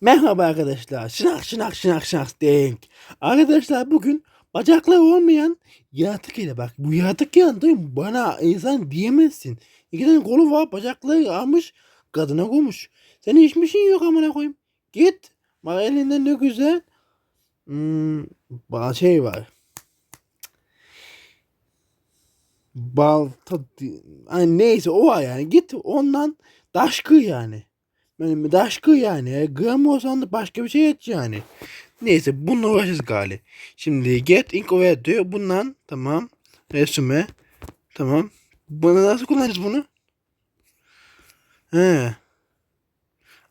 Merhaba arkadaşlar. Şınak şınak şınak şınak denk. Arkadaşlar bugün bacakları olmayan yaratık ile bak. Bu yaratık yanında bana insan diyemezsin. İki tane kolu var bacakları almış kadına koymuş. Senin hiçbir şeyin yok amına koyayım. Git. Bak elinden ne güzel. Hmm, ba- şey var. Balta hani neyse o var yani. Git ondan taş kır yani. Benim daşkı yani. Gram olsan da başka bir şey et yani. Neyse bununla uğraşacağız gali. Şimdi get incover diyor. Bundan tamam. Resume. Tamam. Bunu nasıl kullanacağız bunu? He.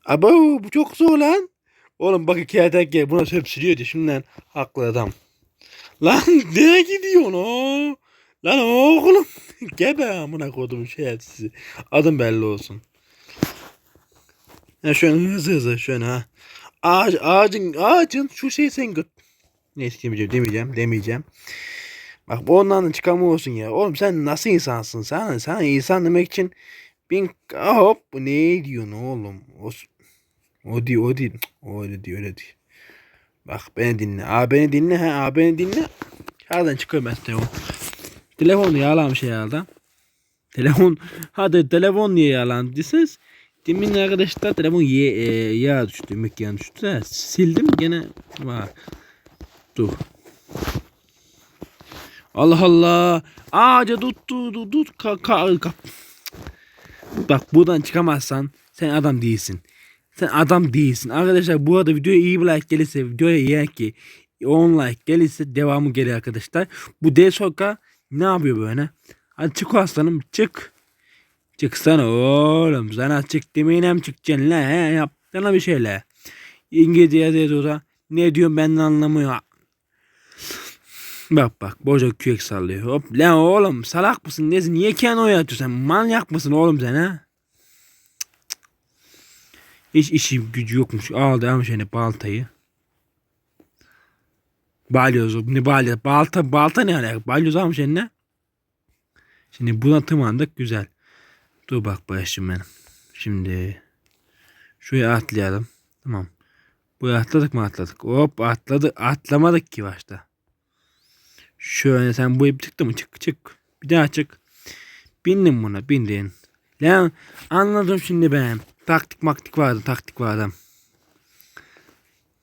Abo bu çok zor lan. Oğlum bak kertenkele buna söp sürüyor diye şimdiden haklı adam. Lan nereye gidiyorsun o? Lan oğlum. Gebe amına kodum sizi. Adım belli olsun. Ya şöyle hızlı hızlı şöyle ha. Ağaç, ağacın, ağacın şu şeyi sen göt. Neyse demeyeceğim, demeyeceğim, demeyeceğim. Bak bu ondan da çıkamı olsun ya. Oğlum sen nasıl insansın? Sen, sen insan demek için bin hop ne diyorsun oğlum? O, o değil, o değil. O öyle değil, öyle değil. Bak beni dinle. Aa beni dinle ha. Aa beni dinle. Nereden çıkıyor ben telefon? Telefonu yağlamış herhalde. Telefon hadi telefon niye yağlandıysanız Demin arkadaşlar telefon ye, e, yağ düştü, mekan düştü. de sildim gene var. Dur. Allah Allah. Ağaca tut tut tut. Ka, ka, ka. Bak buradan çıkamazsan sen adam değilsin. Sen adam değilsin. Arkadaşlar bu arada videoya iyi bir like gelirse videoya yer ki 10 like gelirse devamı gelir arkadaşlar. Bu D soka ne yapıyor böyle? Hadi çık aslanım çık. Çıksana oğlum sana çık demeyle mi çıkacaksın la he yapsana bir şeyle. İngilizce yazıyor da ne diyorum ben anlamıyor. Bak bak boca kürek sallıyor. Hop lan oğlum salak mısın nesin niye kendini oyatıyorsun sen manyak mısın oğlum sen ha? Hiç işi gücü yokmuş aldı ama şeyini baltayı. Balyoz ne balyoz balta balta ne alaka balyoz almış eline. Şimdi buna tırmandık güzel. Dur bak başım benim. Şimdi şuraya atlayalım. Tamam. Buraya atladık mı atladık. Hop atladı. Atlamadık ki başta. Şöyle sen bu ip çıktı mı? Çık çık. Bir daha çık. Bindim buna bindin. Lan anladım şimdi ben. Taktik maktik vardı taktik vardı.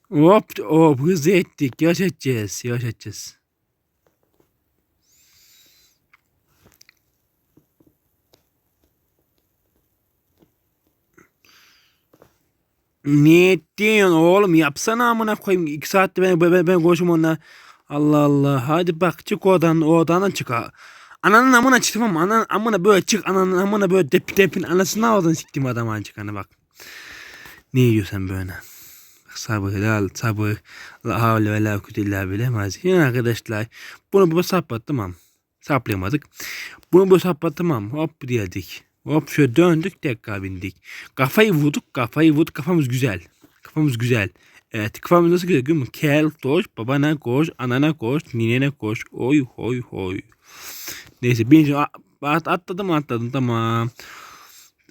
Hop hop hızlı ettik. Yavaş edeceğiz. Yavaş edeceğiz. Ne diyorsun oğlum yapsana amına koyayım. İki saatte ben, ben, ben konuşum onunla. Allah Allah. Hadi bak çık odan o odadan çık. ha. Ananın amına çıktım ama ananın amına böyle çık. Ananın amına böyle dep depin anasını avladın siktim adam çık hani bak. Ne yiyorsun böyle? Sabır, la sabır, la havle ve la kuvvete illa billah. Yani arkadaşlar bunu bu saplat tamam. Saplayamadık. Bunu bu saplat tamam. Hop geldik. Hop şöyle döndük tekrar bindik. Kafayı vurduk kafayı vurduk kafamız güzel. Kafamız güzel. Evet kafamız nasıl güzel görüyor musun? Kel koş babana koş anana koş ninene koş oy hoy hoy. Neyse binince at, atladım atladım tamam.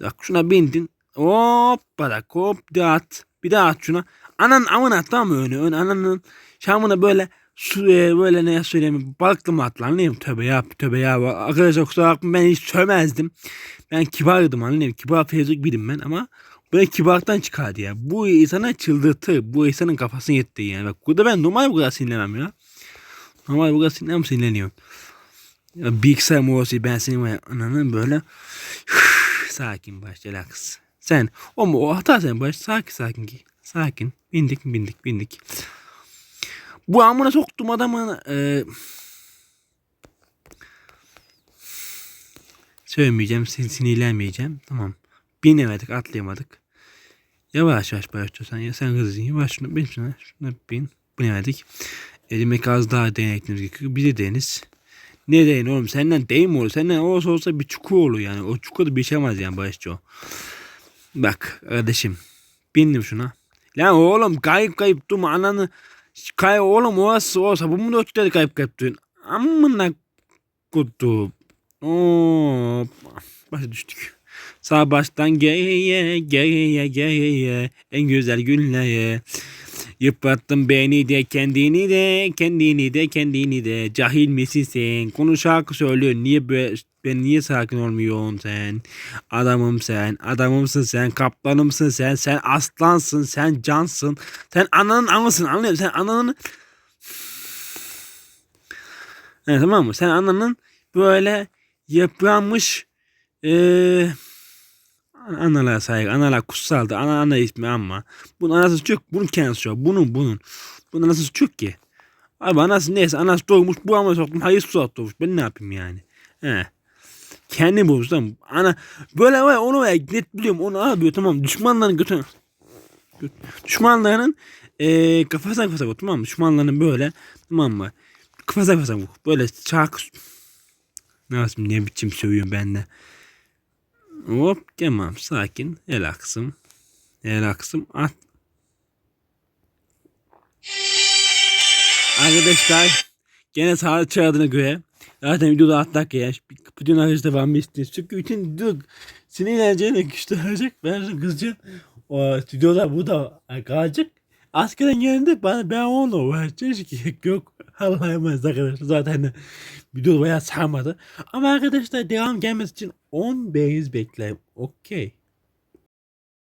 Bak şuna bindin. Hop bak hop bir daha at. Bir daha at şuna. Anan amına tam öne ön ananın şamına böyle su e, böyle ne söyleyeyim balıklı mı ne tövbe ya tövbe ya. Arkadaşlar kusura bakmayın ben hiç sövmezdim ben kibardım anlayayım kibar fezlik birim ben ama böyle kibarlıktan çıkardı ya. Bu insana çıldırtır bu insanın kafasını yetti yani. Bak burada ben normal bu kadar sinirlemem ya. Normal bu kadar sinirlemem sinirleniyorum. Ya, bilgisayar muhası ben senin ananın böyle sakin baş relax. Sen o mu o hata sen baş sakin sakin ki sakin bindik bindik bindik bu amına soktum adamı e, söylemeyeceğim, sin sinirlenmeyeceğim. Tamam. Binemedik, atlayamadık. Yavaş yavaş başlıyorsan ya sen hızlı yavaş şunu bin şuna şuna bin. Binemedik. Elime az daha denetmemiz gerekiyor. Bir de deniz. Ne deyin oğlum senden değil mi olur? Senden olsa olsa bir çukur olur yani. O çukurda bir şey olmaz yani başçı o. Bak kardeşim. Bindim şuna. Lan oğlum kayıp kayıp durma ananı Kay oğlum olsa olsa bu mu dörtte kayıp kayıp duyun. Amına kutu. Oo, başa düştük. Sağ baştan geriye geriye geriye en güzel günlere. Yıprattın beni de kendini de kendini de kendini de cahil misin sen? Konu şarkı söylüyor niye böyle ben niye sakin olmuyorsun sen? Adamım sen, adamımsın sen, kaplanımsın sen, sen aslansın, sen cansın. Sen ananın anasın anlıyor musun? Sen ananın... Evet, tamam mı? Sen ananın böyle yıpranmış eee analar saygı, analar kutsaldı. Ana ana ismi ama. Bunun anası çok, bunun kendisi yok. Bunun bunun. Bunun anası çok ki. Abi anası neyse anası doğmuş bu ama soktum hayır su doğmuş. Ben ne yapayım yani? He. Kendi bulmuş tamam. Ana böyle var onu var net biliyorum onu abi tamam düşmanların götü düşmanlarının eee kafasına kafasına koy tamam mı? Düşmanların böyle tamam mı? Kafasına kafasına koy. Böyle şarkı Nasıl ne biçim sövüyorum ben de. Hop tamam sakin relaxım. Relaxım at. Arkadaşlar gene saat çağırdığına göre zaten videoda attak ya. Bütün arkadaşlar devam istiyoruz. Çünkü bütün video sinirleneceğine güçlenecek. Ben kızacağım. O videolar burada kalacak. Askerden geldiğinde ben, ben onu vereceğim ki yok. Allah'a emanet arkadaşlar. Zaten video bayağı sarmadı. Ama arkadaşlar devam gelmesi için 10 beğeniz beklerim. Okey.